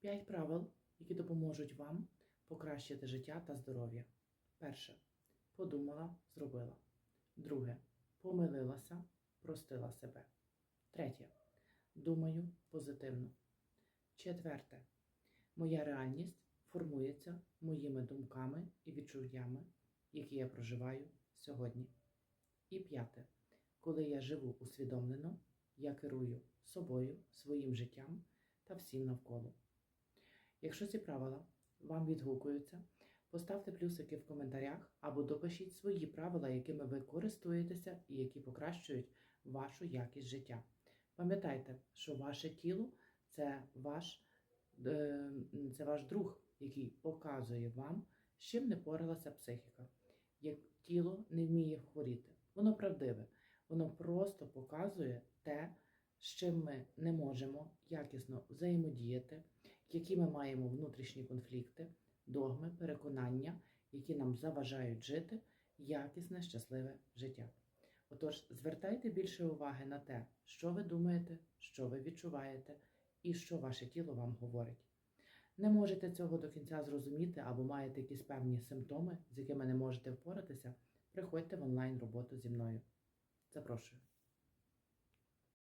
5 правил, які допоможуть вам покращити життя та здоров'я. Перше. Подумала, зробила. Друге. Помилилася, простила себе. Третє. Думаю позитивно. Четверте. Моя реальність формується моїми думками і відчуттями, які я проживаю сьогодні. І п'яте. Коли я живу усвідомлено, я керую собою, своїм життям та всім навколо. Якщо ці правила вам відгукуються, поставте плюсики в коментарях або допишіть свої правила, якими ви користуєтеся і які покращують вашу якість життя. Пам'ятайте, що ваше тіло це ваш, е, це ваш друг, який показує вам, з чим не поралася психіка. Як тіло не вміє хворіти, воно правдиве, воно просто показує те, з чим ми не можемо якісно взаємодіяти, які ми маємо внутрішні конфлікти, догми, переконання, які нам заважають жити якісне, щасливе життя. Отож, звертайте більше уваги на те, що ви думаєте, що ви відчуваєте і що ваше тіло вам говорить. Не можете цього до кінця зрозуміти або маєте якісь певні симптоми, з якими не можете впоратися, приходьте в онлайн роботу зі мною. Запрошую.